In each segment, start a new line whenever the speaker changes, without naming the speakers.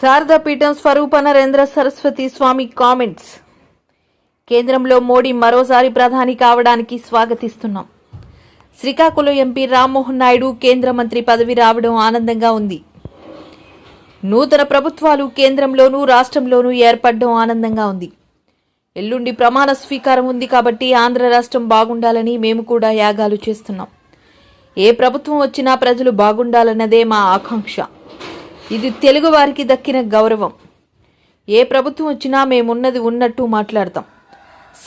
శారదాపీఠం స్వరూప Narendra Saraswati Swami comments. కేంద్రంలో మోడీ మరోసారి ప్రధాని కావడానికి స్వాగతిస్తున్నాం. శ్రీకాకుళం ఎంపీ రామ్మోహన్ నాయుడు కేంద్ర మంత్రి పదవి రావడం ఆనందంగా ఉంది. నూతన ప్రభుత్వాలు కేంద్రంలోనూ రాష్ట్రంలోనూ ఏర్పడడం ఆనందంగా ఉంది. ఎల్లుండి ప్రమాణ స్వీకారం ఉంది కాబట్టి ఆంధ్ర రాష్ట్రం బాగుండాలని మేము కూడా యాగాలు చేస్తున్నాం. ఏ ప్రభుత్వం వచ్చినా ప్రజలు బాగుండాలన్నదే మా ఆకాంక్ష. ఇది తెలుగు వారికి దక్కిన గౌరవం. ఏ ప్రభుత్వం వచ్చినా మేమున్నది ఉన్నట్టు మాట్లాడతాం.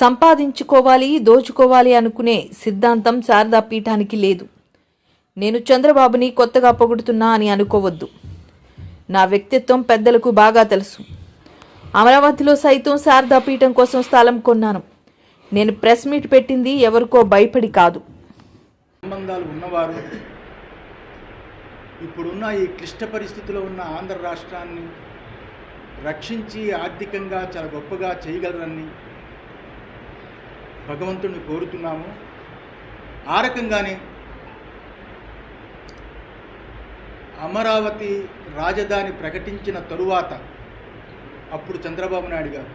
సంపాదించుకోవాలి దోచుకోవాలి అనుకునే సిద్ధాంతం శారదా పీఠానికి లేదు. నేను చంద్రబాబుని కొత్తగా పొగుడుతున్నా అని అనుకోవద్దు. నా వ్యక్తిత్వం పెద్దలకు బాగా తెలుసు. అమరావతిలో సైతం శారదా పీఠం కోసం స్థలం కొన్నాను. నేను ప్రెస్ మీట్ పెట్టింది ఎవరికో భయపడి కాదు.
సంబంధాలు ఉన్నవారు ఇప్పుడున్న ఈ క్లిష్ట పరిస్థితిలో ఉన్న ఆంధ్ర రాష్ట్రాన్ని రక్షించి ఆర్థికంగా చాలా గొప్పగా చేయగలరని భగవంతుడిని కోరుతున్నాము. ఆ రకంగానే అమరావతి రాజధాని ప్రకటించిన తరువాత అప్పుడు చంద్రబాబు నాయుడు గారు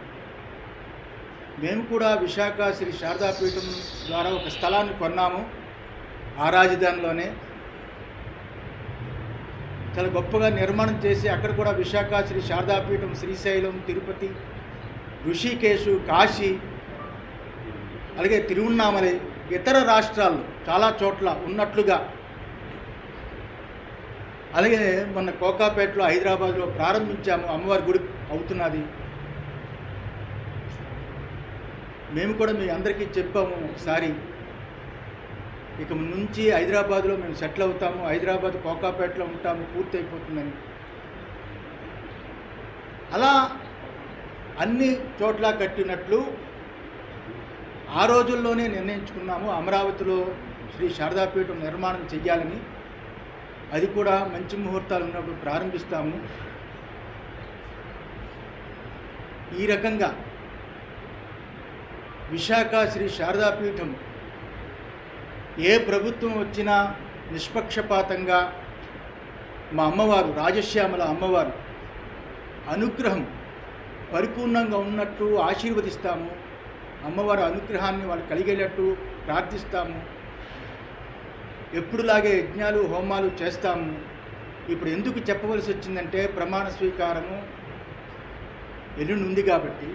మేము కూడా విశాఖ శ్రీ శారదాపీఠం ద్వారా ఒక స్థలాన్ని కొన్నాము. ఆ రాజధానిలోనే చాలా గొప్పగా నిర్మాణం చేసి అక్కడ కూడా విశాఖ శ్రీ శారదాపీఠం శ్రీశైలం తిరుపతి ఋషికేశు కాశీ అలాగే తిరువన్నామలై ఇతర రాష్ట్రాల్లో చాలా చోట్ల ఉన్నట్లుగా. అలాగే మొన్న కోకాపేటలో హైదరాబాద్లో ప్రారంభించాము అమ్మవారి గుడి అవుతున్నది. మేము కూడా మీ అందరికీ చెప్పాము ఒకసారి. ఇక నుంచి హైదరాబాద్లో మేము సెటిల్ అవుతాము. హైదరాబాద్ కోకాపేటలో ఉంటాము. పూర్తి అయిపోతుందని అలా అన్ని చోట్ల కట్టినట్లు ఆ రోజుల్లోనే నిర్ణయించుకున్నాము. అమరావతిలో శ్రీ శారదాపీఠం నిర్మాణం చెయ్యాలని. అది కూడా మంచి ముహూర్తాలు ఉన్నప్పుడు ప్రారంభిస్తాము. ఈ రకంగా విశాఖ శ్రీ శారదాపీఠం ఏ ప్రభుత్వం వచ్చినా నిష్పక్షపాతంగా మా అమ్మవారు రాజశ్యామల అమ్మవారు అనుగ్రహం పరిపూర్ణంగా ఉన్నట్టు ఆశీర్వదిస్తాము. అమ్మవారి అనుగ్రహాన్ని వాళ్ళు కలిగేటట్టు ప్రార్థిస్తాము. ఎప్పుడులాగే యజ్ఞాలు హోమాలు చేస్తాము. ఇప్పుడు ఎందుకు చెప్పవలసి వచ్చిందంటే ప్రమాణ స్వీకారము ఎల్లుండి ఉంది కాబట్టి.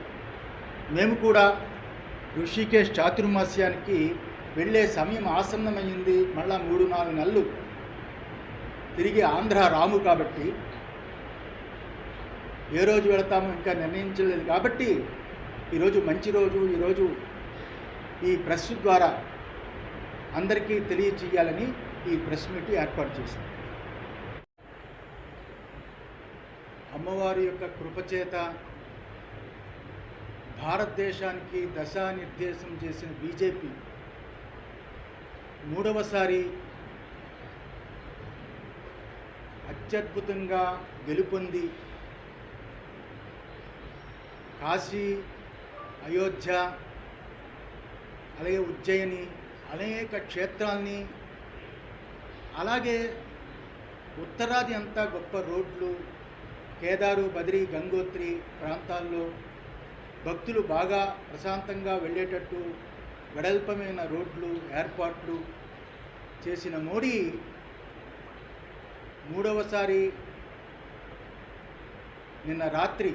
మేము కూడా ఋషికేశ్ చాతుర్మాస్యానికి వెళ్ళే సమయం ఆసన్నమైంది. మళ్ళా మూడు నాలుగు నెలలు తిరిగి ఆంధ్ర రాము కాబట్టి ఏ రోజు వెళతామో ఇంకా నిర్ణయించలేదు కాబట్టి ఈరోజు మంచి రోజు ఈరోజు ఈ ప్రెస్ ద్వారా అందరికీ తెలియచేయాలని ఈ ప్రెస్ మీట్ ఏర్పాటు చేశాం. అమ్మవారి యొక్క కృపచేత భారతదేశానికి దశానిర్దేశం చేసిన బీజేపీ మూడవసారి అత్యద్భుతంగా గెలుపొంది కాశీ అయోధ్య అలాగే ఉజ్జయిని అనేక క్షేత్రాల్ని అలాగే ఉత్తరాది అంతా గొప్ప రోడ్లు కేదారు బద్రి గంగోత్రి ప్రాంతాల్లో భక్తులు బాగా ప్రశాంతంగా వెళ్ళేటట్టు వెడల్పమైన రోడ్లు ఏర్పాట్లు చేసిన మోడీ మూడవసారి నిన్న రాత్రి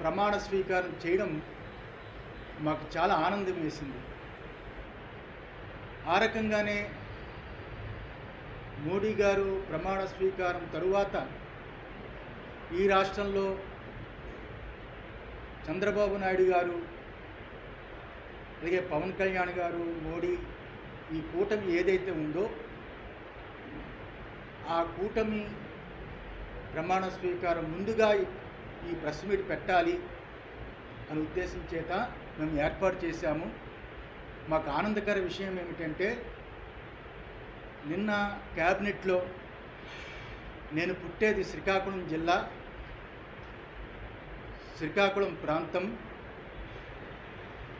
ప్రమాణ స్వీకారం చేయడం మాకు చాలా ఆనందం వేసింది. ఆ రకంగానే మోడీ గారు ప్రమాణ స్వీకారం తరువాత ఈ రాష్ట్రంలో చంద్రబాబు నాయుడు గారు అలాగే పవన్ కళ్యాణ్ గారు మోడీ ఈ కూటమి ఏదైతే ఉందో ఆ కూటమి ప్రమాణ స్వీకారం ముందుగా ఈ- ప్రెస్ మీట్ పెట్టాలి అని ఉద్దేశం చేత మేము ఏర్పాటు చేశాము. మాకు ఆనందకర విషయం ఏమిటంటే నిన్న క్యాబినెట్లో నేను పుట్టేది శ్రీకాకుళం జిల్లా శ్రీకాకుళం ప్రాంతం.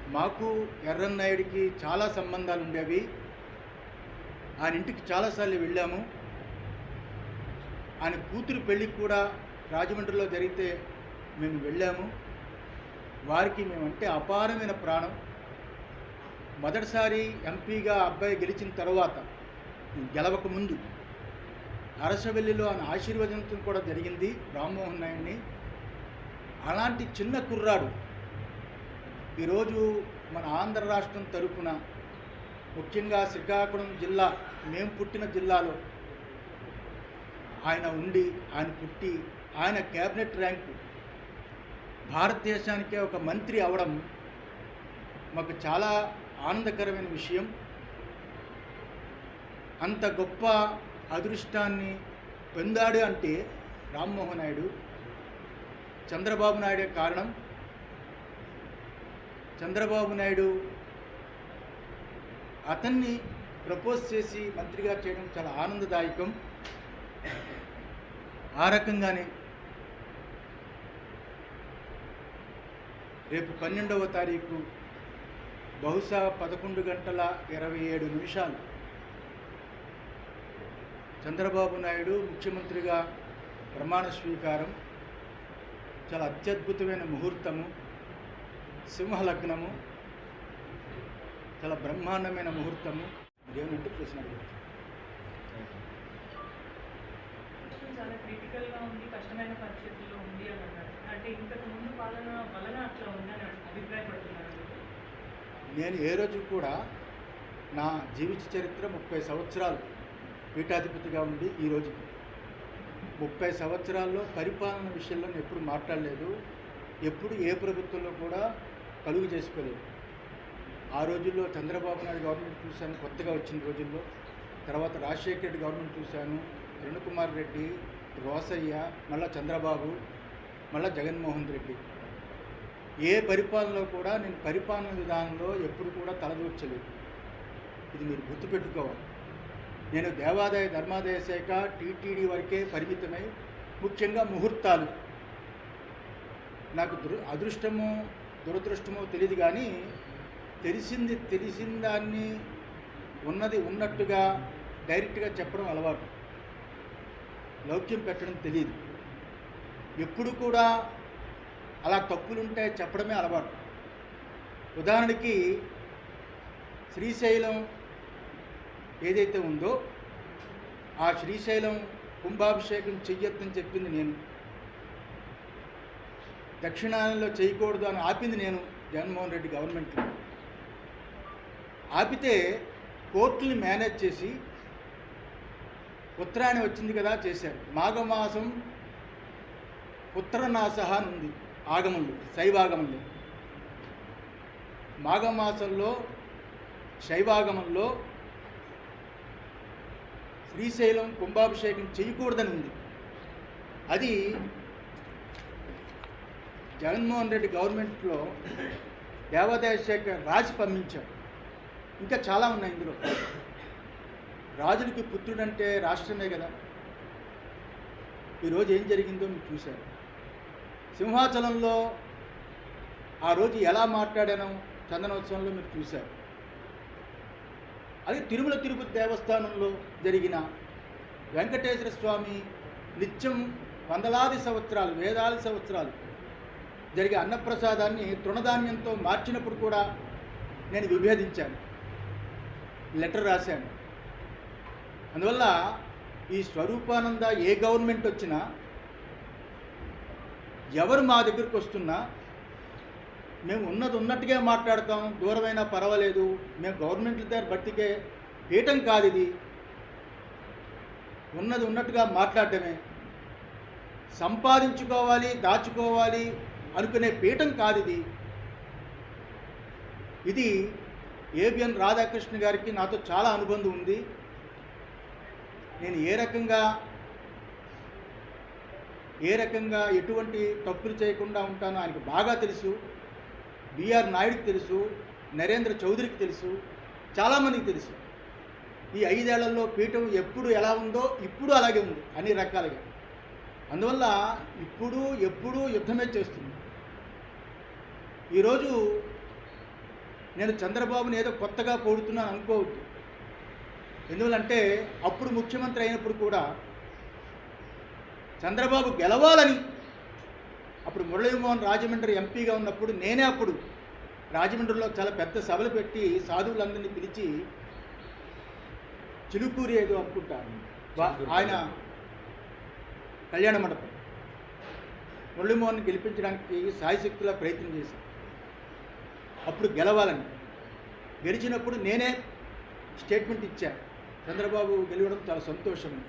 మాకు ఎర్రన్నాయుడికి చాలా సంబంధాలు ఉండేవి. ఆయన ఇంటికి చాలాసార్లు వెళ్ళాము. ఆయన కూతురు పెళ్ళికి కూడా రాజమండ్రిలో జరిగితే మేము వెళ్ళాము. వారికి మేమంటే అపారమైన ప్రాణం. మొదటిసారి ఎంపీగా అబ్బాయి గెలిచిన తర్వాత గెలవక ముందు అరసవెల్లిలో ఆయన ఆశీర్వదించడం కూడా జరిగింది. రామ్మోహన్ నాయుడిని. అలాంటి చిన్న కుర్రాడు ఈరోజు మన ఆంధ్ర రాష్ట్రం తరపున ముఖ్యంగా శ్రీకాకుళం జిల్లా మేము పుట్టిన జిల్లాలో ఆయన ఉండి ఆయన పుట్టి ఆయన క్యాబినెట్ ర్యాంకు భారతదేశానికే ఒక మంత్రి అవడం మాకు చాలా ఆనందకరమైన విషయం. అంత గొప్ప అదృష్టాన్ని పొందాడు అంటే రామ్మోహన్ నాయుడు చంద్రబాబు నాయుడే కారణం. చంద్రబాబు నాయుడు అతన్ని ప్రపోజ్ చేసి మంత్రిగా చేయడం చాలా ఆనందదాయకం. ఆ రకంగానే రేపు పన్నెండవ తారీఖు బహుశా పదకొండు గంటల ఇరవై ఏడు నిమిషాలు చంద్రబాబు నాయుడు ముఖ్యమంత్రిగా ప్రమాణ స్వీకారం. చాలా అత్యద్భుతమైన ముహూర్తము. సింహలగ్నము చాలా బ్రహ్మాండమైన ముహూర్తము ఏమంటే ప్రశ్న అడగచ్చు.
చాలా క్రిటికల్గా ఉంది కష్టమైన పరిస్థితుల్లో ఉంది అని అన్నారు అంటే ఇంతకు ముందు పాలన వలన అట్లా ఉందని అభిప్రాయపడుతున్నారు మీరు?
నేను ఏ రోజు కూడా నా జీవిత చరిత్ర ముప్పై సంవత్సరాలు పీఠాధిపతిగా ఉండి ఈ రోజుకి ముప్పై సంవత్సరాల్లో పరిపాలన విషయంలో నేను ఎప్పుడు మాట్లాడలేదు ఎప్పుడు ఏ ప్రభుత్వంలో కూడా కలుగు చేసుకోలేదు ఆ రోజుల్లో చంద్రబాబు నాయుడు గవర్నమెంట్ చూశాను కొత్తగా వచ్చిన రోజుల్లో. తర్వాత రాజశేఖర రెడ్డి గవర్నమెంట్ చూశాను కిరణ్ కుమార్ రెడ్డి రోసయ్య మళ్ళా చంద్రబాబు మళ్ళా జగన్మోహన్ రెడ్డి. ఏ పరిపాలనలో కూడా నేను పరిపాలన విధానంలో ఎప్పుడు కూడా తలదూర్చలేదు. ఇది మీరు గుర్తుపెట్టుకోవాలి. నేను దేవాదాయ ధర్మాదాయ శాఖ టీటీడీ వరకే పరిమితమై ముఖ్యంగా ముహూర్తాలు. నాకు దుర్ అదృష్టమో దురదృష్టమో తెలియదు కానీ తెలిసింది తెలిసిన దాన్ని ఉన్నది ఉన్నట్టుగా డైరెక్ట్గా చెప్పడం అలవాటు. లౌక్యం పెట్టడం తెలియదు ఎప్పుడు కూడా అలా తప్పులుంటే చెప్పడమే అలవాటు. ఉదాహరణకి శ్రీశైలం ఏదైతే ఉందో ఆ శ్రీశైలం కుంభాభిషేకం చెయ్యొద్దని చెప్పింది నేను. దక్షిణాయనంలో చేయకూడదు అని ఆపింది నేను జగన్మోహన్ రెడ్డి గవర్నమెంట్లో ఆపితే కోర్టుని మేనేజ్ చేసి ఉత్తరాయణ వచ్చింది కదా చేశారు. మాఘమాసం ఉత్తరనాశ అని ఉంది ఆగమంలో శైవాగమంలో. మాఘమాసంలో శైవాగమంలో శ్రీశైలం కుంభాభిషేకం చేయకూడదని ఉంది. అది జగన్మోహన్ రెడ్డి గవర్నమెంట్లో దేవాదాయ శాఖ రాసి పంపించారు. ఇంకా చాలా ఉన్నాయి ఇందులో. రాజులకి పుత్రుడంటే రాష్ట్రమే కదా. ఈరోజు ఏం జరిగిందో మీరు చూశారు. సింహాచలంలో ఆ రోజు ఎలా మాట్లాడానో చందనోత్సవంలో మీరు చూశారు. అది తిరుమల తిరుపతి దేవస్థానంలో జరిగిన వెంకటేశ్వర స్వామి నిత్యం వందలాది సంవత్సరాలు వేలాది సంవత్సరాలు జరిగే అన్నప్రసాదాన్ని తృణధాన్యంతో మార్చినప్పుడు కూడా నేను విభేదించాను. లెటర్ రాశాను. అందువల్ల ఈ స్వరూపానంద ఏ గవర్నమెంట్ వచ్చినా ఎవరు మా దగ్గరికి వస్తున్నా మేము ఉన్నది ఉన్నట్టుగా మాట్లాడతాం దూరమైనా పర్వాలేదు మేము గవర్నమెంట్ల దగ్గర బట్టికే పీఠం కాదు ఇది. ఉన్నది ఉన్నట్టుగా మాట్లాడటమే. సంపాదించుకోవాలి దాచుకోవాలి అనుకునే పీఠం కాదు ఇది ఇది ఏబిఎన్ రాధాకృష్ణ గారికి నాతో చాలా అనుబంధం ఉంది. నేను ఏ రకంగా ఏ రకంగా ఎటువంటి తప్పులు చేయకుండా ఉంటానో ఆయనకు బాగా తెలుసు. బిఆర్ నాయుడుకి తెలుసు నరేంద్ర చౌదరికి తెలుసు చాలామందికి తెలుసు. ఈ ఐదేళ్ళలో పీఠం ఎప్పుడు ఎలా ఉందో ఇప్పుడు అలాగే ఉంది అన్ని రకాలుగా. అందువల్ల ఇప్పుడు ఎప్పుడూ యుద్ధమే చేస్తుంది. ఈరోజు నేను చంద్రబాబుని ఏదో కొత్తగా పొడుతున్నాను అనుకోవద్దు. ఎందువల్లంటే అప్పుడు ముఖ్యమంత్రి అయినప్పుడు కూడా చంద్రబాబు గెలవాలని అప్పుడు మురళీమోహన్ రాజమండ్రి ఎంపీగా ఉన్నప్పుడు నేనే అప్పుడు రాజమండ్రిలో చాలా పెద్ద సభలు పెట్టి సాధువులందరినీ పిలిచి చిలుకూరి ఏదో అనుకుంటాను. ఆయన కళ్యాణ మండపం. మురళీమోహన్ గెలిపించడానికి సాయశక్తిలో ప్రయత్నం చేశాను. అప్పుడు గెలవాలని. గెలిచినప్పుడు నేనే స్టేట్మెంట్ ఇచ్చా. చంద్రబాబు గెలవడం చాలా సంతోషం.